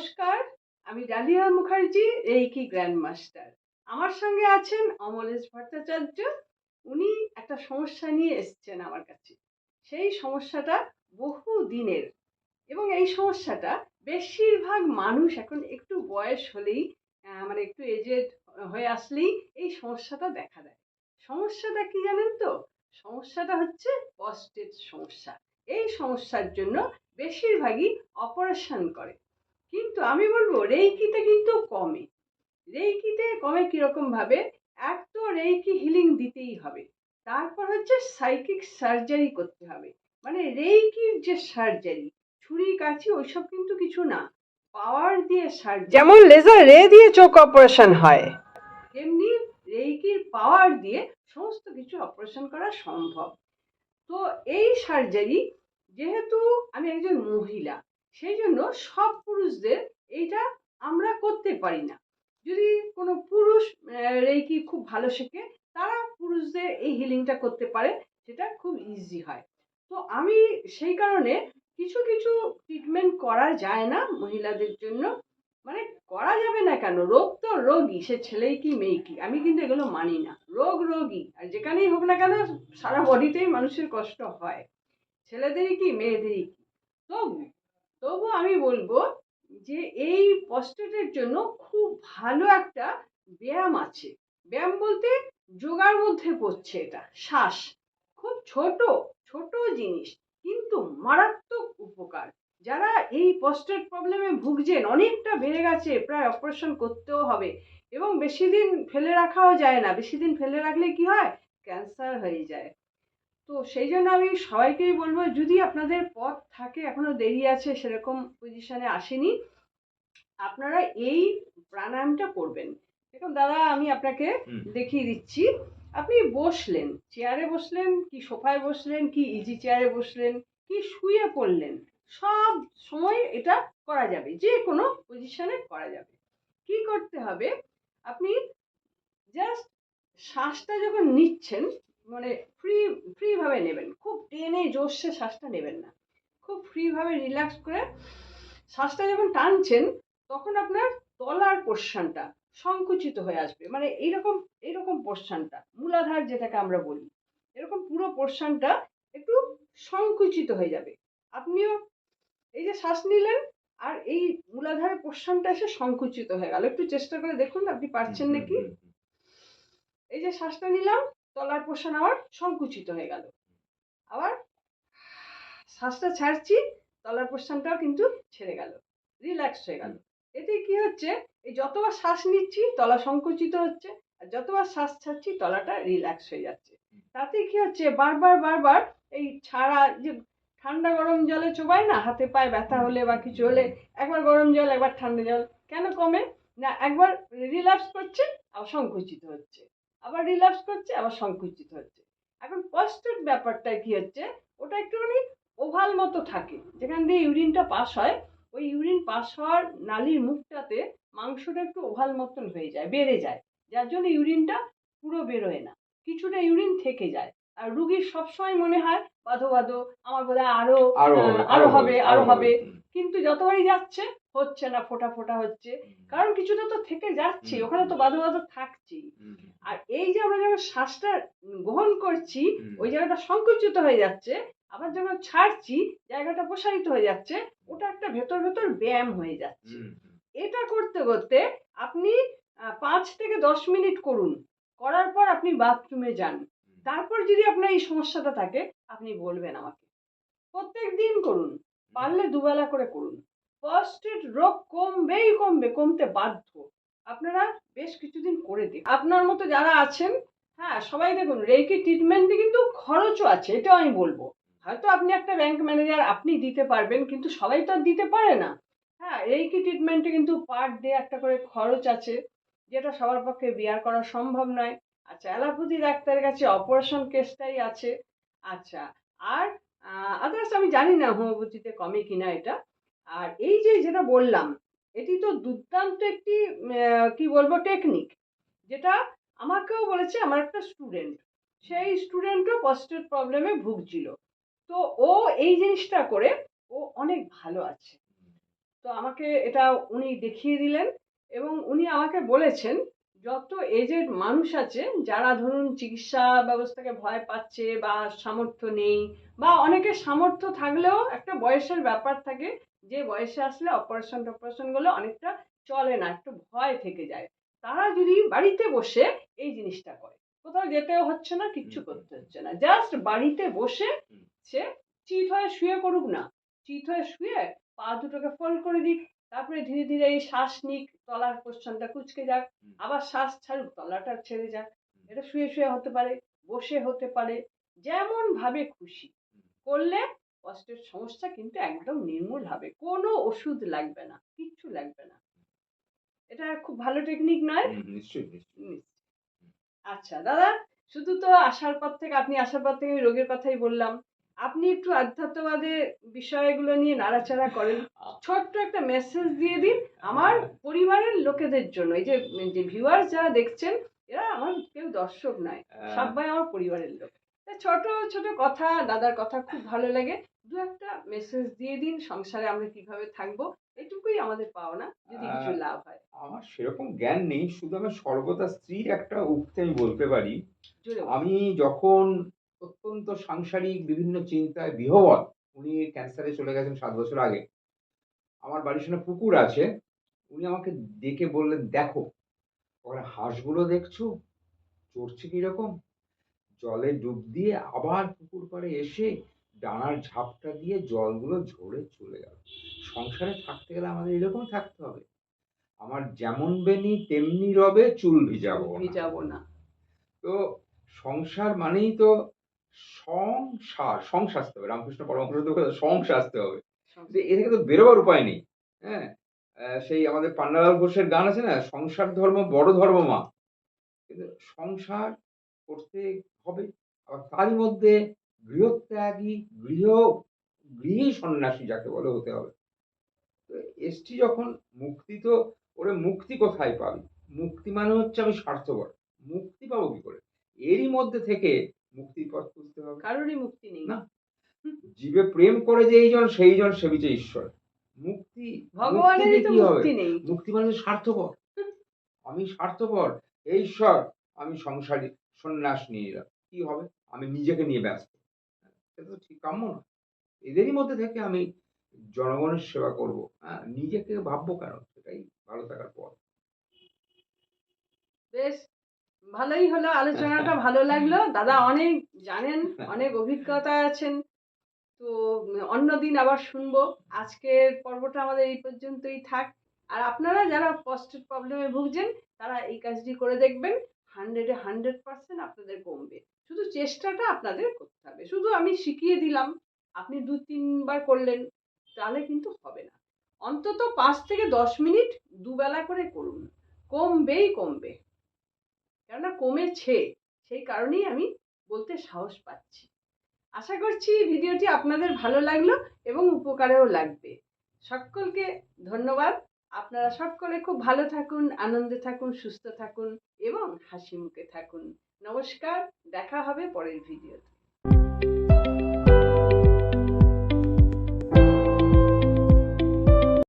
নমস্কার, আমি Dalia Mukherjee, reiki grand master আমার সঙ্গে আছেন অমলেশ ভট্টাচার্য। উনি একটা সমস্যা নিয়ে এসেছেন আমার কাছে। সেই সমস্যাটা বহু দিনের। এবং এই সমস্যাটা বেশিরভাগ মানুষ এখন একটু বয়স হলেই মানে একটু এজেড হয়ে আসলেই এই সমস্যাটা দেখা দেয়। সমস্যাটা কি জানেন তো? সমস্যাটা হচ্ছে পস্টের সমস্যা। এই সমস্যার জন্য বেশিরভাগই অপারেশন করে। কিন্তু আমি বলব রেইকিতে কিন্তু কমে। রেইকিতে কমে কীরকম ভাবে? এক তো রেইকি হিলিং দিতেই হবে। তারপর হচ্ছে সাইকিক সার্জারি করতে হবে। মানে রেইকির যে সার্জারি ছুরি কাছি ওইসব কিন্তু কিছু না। পাওয়ার দিয়ে সার্জারি যেমন লেজার রে দিয়ে চোখ অপারেশন হয়। তেমনি রেইকির পাওয়ার দিয়ে সমস্ত কিছু অপারেশন করা সম্ভব। তো এই সার্জারি যেহেতু আমি একজন মহিলা সেই জন্য সব পুরুষদের এইটা আমরা করতে পারি না। যদি কোনো পুরুষ রেইকি খুব ভালো শেখে, তারা পুরুষদের এই হিলিংটা করতে পারে, সেটা খুব ইজি হয়। তো আমি সেই কারণে কিছু কিছু ট্রিটমেন্ট করা যায় না মহিলাদের জন্য। মানে করা যাবে না কেন? রোগ তো রোগই সে ছেলেই কি মেয়ে কি? আমি কিন্তু এগুলো মানি না। রোগ রোগই আর যেখানেই হোক না কেন, সারা বডিতেই মানুষের কষ্ট হয়। ছেলেদেরই কি, মেয়েদেরই কি? তবু তবু আমি বলব যে এই প্রস্টেটের জন্য খুব ভালো একটা ব্যায়াম আছে। ব্যায়াম বলতে যোগার মধ্যে পড়ছে এটা, শ্বাস। খুব ছোট ছোট জিনিস, কিন্তু মারাত্মক উপকার। যারা এই প্রস্টেট প্রবলেমে ভুগছেন, অনেকটা বেড়ে গেছে, প্রায় অপারেশন করতেও হবে এবং বেশি দিন ফেলে রাখাও যায় না। বেশি দিন ফেলে রাখলে কি হয়? ক্যান্সার হয়ে যায়। তো সেই জন্য আমি সবাইকেই বলব যদি আপনাদের পথ থাকে এখনও দেরি আছে সেরকম পজিশনে আসেনি আপনারা এই প্রাণায়ামটা করবেন। দেখুন দাদা আমি আপনাকে দেখিয়ে দিচ্ছি আপনি বসলেন চেয়ারে বসলেন কি সোফায় বসলেন কি ইজি চেয়ারে বসলেন কি শুয়ে পড়লেন সব সময় এটা করা যাবে যে কোনো পজিশনে করা যাবে। কি করতে হবে আপনি জাস্ট শ্বাসটা যখন নিচ্ছেন মানে ফ্রি ফ্রিভাবে নেবেন খুব টেনে জোরসে শ্বাসটা নেবেন না। খুব ফ্রিভাবে রিল্যাক্স করে শ্বাসটা যখন টানছেন তখন আপনার তলার পোর্শনটা সংকুচিত হয়ে আসবে। মানে এইরকম এইরকম পোর্শনটা মূলাধার যেটাকে আমরা বলি এরকম পুরো পোর্শনটা একটু সংকুচিত হয়ে যাবে। আপনিও এই যে শ্বাস নিলেন আর এই মূলাধারের পোর্শনটা এসে সংকুচিত হয়ে গেল। একটু চেষ্টা করে দেখুন আপনি পারছেন নাকি? এই যে শ্বাসটা নিলাম তলার পোর্শন আবার সংকুচিত হয়ে গেল। আবার শ্বাসটা ছাড়ছি, তলার পোর্শনটাও কিন্তু ছেড়ে গেল রিল্যাক্স হয়ে গেল। এতে কি হচ্ছে? এই যতবার শ্বাস নিচ্ছি, তলা সংকুচিত হচ্ছে, আর যতবার শ্বাস ছাড়ছি, তলাটা রিল্যাক্স হয়ে যাচ্ছে। তাতে কি হচ্ছে? বারবার বারবার এই ছাড়া যে ঠান্ডা গরম জলে চোবায় না, হাতে পায়ে ব্যথা হলে বা কিছু হলে, একবার গরম জল, একবার ঠান্ডা জল, কেন কমে? না, একবার রিল্যাক্স করছে আর সংকুচিত হচ্ছে। আবার রিল্যাক্স করছে আবার সংকুচিত হচ্ছে। এখন কষ্টের ব্যাপারটা কি হচ্ছে ওটা একটুখানি ওভাল মতো থাকে। যেখান দিয়ে ইউরিনটা পাস হয় ওই ইউরিন পাস হওয়ার নালীর মুখটাতে মাংসটা একটু ওভাল মতন হয়ে যায় বেড়ে যায়। যার জন্য ইউরিনটা পুরো বেরোয় না। কিছুটা ইউরিন থেকে যায়। আর রুগীর সবসময় মনে হয় বাধো বাধো আমার বোধ হয় আরও আরও হবে, আরও হবে। কিন্তু যতবারই যাচ্ছে হচ্ছে না ফোটা ফোটা হচ্ছে। কারণ কিছুটা তো থেকে যাচ্ছে ওখানে তো বাধো বাধো থাকছেই। আর এই যে আমরা যখন শ্বাসটা গ্রহণ করছি ওই জায়গাটা সংকুচিত হয়ে যাচ্ছে আবার যখন ছাড়ছি জায়গাটা প্রসারিত হয়ে যাচ্ছে ওটা একটা ভেতর ভেতর ব্যায়াম হয়ে যাচ্ছে। এটা করতে করতে আপনি পাঁচ থেকে দশ মিনিট করুন। করার পর আপনি বাথরুমে যান। তারপর যদি আপনার এই সমস্যাটা থাকে আপনি বলবেন আমাকে। প্রত্যেক দিন করুন। পারলে দুবেলা করে করুন। প্রস্টেট রোগ কমবেই কমবে, কমতে বাধ্য। আপনারা বেশ কিছুদিন করে দিন আপনার মতো যারা আছেন হ্যাঁ সবাই দেখুন রেকি ট্রিটমেন্টে কিন্তু খরচও আছে, এটাও আমি বলব। হয়তো আপনি একটা ব্যাংক ম্যানেজার আপনি দিতে পারবেন, কিন্তু সবাই তো আর দিতে পারে না। হ্যাঁ রেকি ট্রিটমেন্টে কিন্তু পার ডে একটা করে খরচ আছে, যেটা সবার পক্ষে বিয়ার করা সম্ভব নয়। আচ্ছা অ্যালোপ্যাথি ডাক্তারের কাছে অপারেশন কেসটাই আছে। আচ্ছা আর আদার্স আমি জানি না হোমিওপ্যাথিতে কমে কিনা এটা। আর এই যে যেটা বললাম, এটি তো দুর্দান্ত একটি কি বলব টেকনিক যেটা আমাকেও বলেছে আমার একটা স্টুডেন্ট সেই স্টুডেন্টও পজিটিভ প্রবলেমে ভুগছিল। তো ও এই জিনিসটা করে ও অনেক ভালো আছে। তো আমাকে এটা উনি দেখিয়ে দিলেন এবং উনি আমাকে বলেছেন যত এজেড মানুষ আছে যারা ধরুন চিকিৎসা ব্যবস্থাকে ভয় পাচ্ছে বা সামর্থ্য নেই বা অনেকের সামর্থ্য থাকলেও একটা বয়সের ব্যাপার থাকে যে বয়সে আসলে অপারেশন টপারেশনগুলো অনেকটা চলে না একটু ভয় থেকে যায়। তারা যদি বাড়িতে বসে এই জিনিসটা করে কোথাও যেতেও হচ্ছে না কিচ্ছু করতে হচ্ছে না। জাস্ট বাড়িতে বসে সে চিত হয়ে শুয়ে করুক না। চিত হয়ে শুয়ে পা দুটোকে ফোল্ড করে দিক তারপরে ধীরে ধীরে এই শ্বাস নিক তলার পোর্শনটা কুচকে যাক আবার শ্বাস ছাড়ুক তলাটা ছেড়ে যাক। এটা শুয়ে শুয়ে হতে পারে বসে হতে পারে যেমন ভাবে খুশি করলে কষ্টের সমস্যা কিন্তু একদম নির্মূল হবে। কোনো ওষুধ লাগবে না কিচ্ছু লাগবে না। এটা খুব ভালো টেকনিক নয়। আচ্ছা দাদা শুধু তো আসার পর থেকে আপনি আসার পর থেকে রোগের কথাই বললাম। আপনি একটু আধ্যাত্মবাদের বিষয়গুলো নিয়ে নাড়াচাড়া করেন। ছোট্ট একটা মেসেজ দিয়ে দিন আমার পরিবারের লোকেদের জন্য। এই যে যে ভিউয়ার্স যারা দেখছেন এরা আমার কেউ দর্শক নয় সবাই আমার পরিবারের লোক। ছোট ছোট কথা দাদার কথা খুব ভালো লাগে। দু একটা মেসেজ দিয়ে দিন সংসারে আমরা কীভাবে থাকব এটুকুই আমাদের পাওনা যদি কিছু লাভ হয়। আমার সেরকম জ্ঞান নেই শুধু আমি সর্বদা স্ত্রীর একটা উক্তি আমি বলতে পারি। আমি যখন অত্যন্ত সাংসারিক বিভিন্ন চিন্তায় বিহবল। উনি ক্যান্সারে চলে গেছেন সাত বছর আগে। আমার বাড়ির সামনে পুকুর আছে। উনি আমাকে ডেকে বললেন দেখো ওখানে হাঁসগুলো দেখছ? চড়ছে কীরকম? জলে ডুব দিয়ে আবার পুকুর পাড়ে এসে ডানার ঝাপটা দিয়ে জলগুলো ঝরে চলে গেল। সংসারে থাকতে গেলে আমাদের এরকম থাকতে হবে। আমার যেমন বেনি তেমনি রবে চুল ভিজাবো। ভিজাবো না। তো সংসার মানেই তো সংসার সংসার আসতে হবে। রামকৃষ্ণ পরমহংস সংসার আসতে হবে। কিন্তু এ থেকে তো বেরোবার উপায় নেই হ্যাঁ? সেই আমাদের পান্নালাল ঘোষের গান আছে না সংসার ধর্ম বড় ধর্ম মা। কিন্তু সংসার করতে হবে আবার তারই মধ্যে গৃহত্যাগী গৃহ গৃহী সন্ন্যাসী যাকে বলে হতে হবে। তো এসটি যখন মুক্তি তো ওরে মুক্তি কোথায় পাবি? মুক্তি মানে হচ্ছে আমি স্বার্থপর। মুক্তি পাবো কি করে? এরই মধ্যে থেকে মুক্তির পথ খুঁজতে হবে। কারোরই মুক্তি নেই। না। জীবে প্রেম করে যে এইজন সেইজন সেবিছে ঈশ্বর। মুক্তি ভগবানেরই তো মুক্তি নেই। মুক্তি মানে স্বার্থপর। আমি স্বার্থপর। এই ঈশ্বর আমি সংসারী সন্ন্যাস নিয়ে এলাম। কি হবে? আমি নিজেকে নিয়ে ব্যস্ত। সেটা তো ঠিক কাম্য না এদেরই মধ্যে থেকে আমি জনগণের সেবা করব। হ্যাঁ নিজেকে ভাববো কেন? সেটাই ভালো থাকার পথ। বেশ। ভালোই হলো, আলোচনাটা ভালো লাগল। দাদা অনেক জানেন, অনেক অভিজ্ঞতা আছেন। তো অন্যদিন আবার শুনব। আজকের পর্বটা আমাদের এই পর্যন্তই থাক। আর আপনারা যারা পস্টের প্রবলেমে ভুগছেন, তারা এই কাজটি করে দেখবেন। হান্ড্রেডে হান্ড্রেড পার্সেন্ট আপনাদের কমবে। শুধু চেষ্টাটা আপনাদের করতে হবে। শুধু আমি শিখিয়ে দিলাম, আপনি দু, তিনবার করলেন, তাহলে কিন্তু হবে না। অন্তত পাঁচ থেকে দশ মিনিট দুবেলা করে করুন। কমবেই কমবে। কেননা কমেছে, সেই কারণেই আমি বলতে সাহস পাচ্ছি। আশা করছি ভিডিওটি আপনাদের ভালো লাগল এবং উপকারেও লাগবে। সকলকে ধন্যবাদ। আপনারা সকলে খুব ভালো থাকুন, আনন্দে থাকুন, সুস্থ থাকুন এবং হাসি মুখে থাকুন। নমস্কার, দেখা হবে পরের ভিডিওতে।